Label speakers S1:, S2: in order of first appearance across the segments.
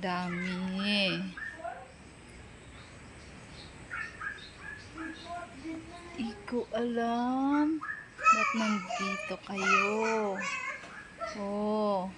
S1: Dami. Di ko alam. Ba't nandito kayo? Oh.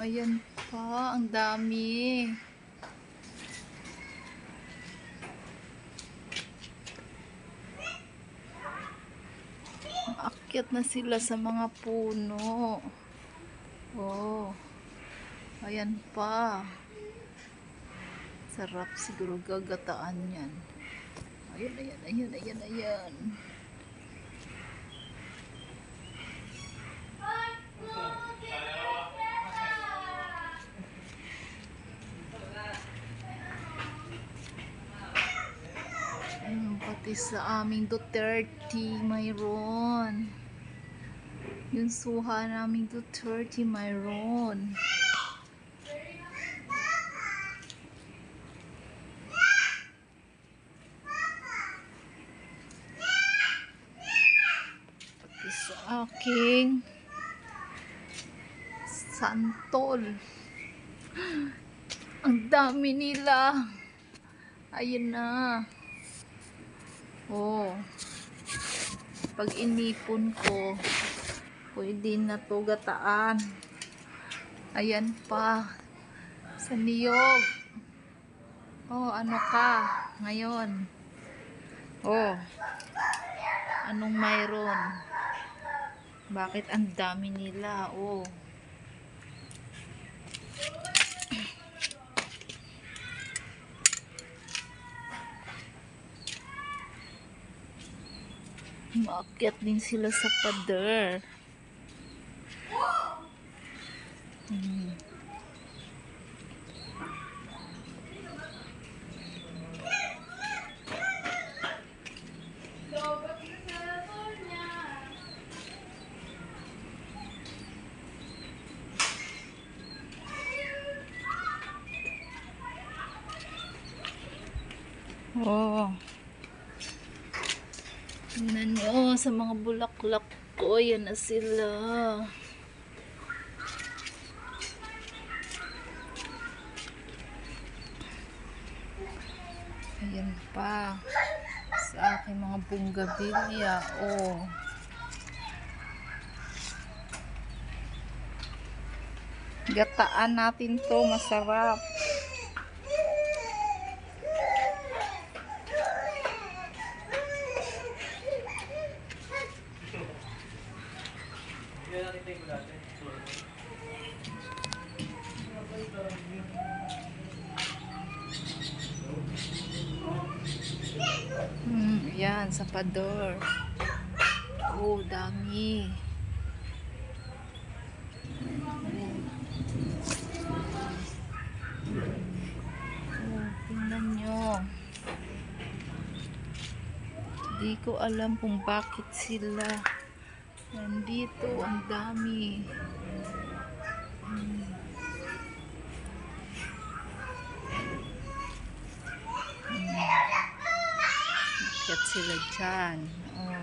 S1: Ayan pa. Ang dami. Aakyat na sila sa mga puno. Oh. Ayan pa. Sarap siguro gagataan yan. Ayan, ayan, ayan, ayan, ayan. Ayun, pati sa aming Duterte mayroon. Yung suha naming Duterte mayroon. Pati sa aking santol. Ang dami nila. Ayun na. Oh. Pag inipon ko, pwede na to gataan. Ayan pa. Sa niyog. Oh, ano ka ngayon? Oh. Anong mayroon? Bakit ang dami nila? Oh. Maakyat din sila sa pader. Hmm. Oh. Tingnan nyo, sa mga bulaklak ko, yan na sila. Ayan pa. Sa aking mga bunggabilya, oh. Gataan natin to, masarap. Hmm, yan, sa pador. Oh, dami. Oh, tingnan nyo. Hindi ko alam kung bakit sila nandito. Ang dami. Akyat sila dyan. Oh.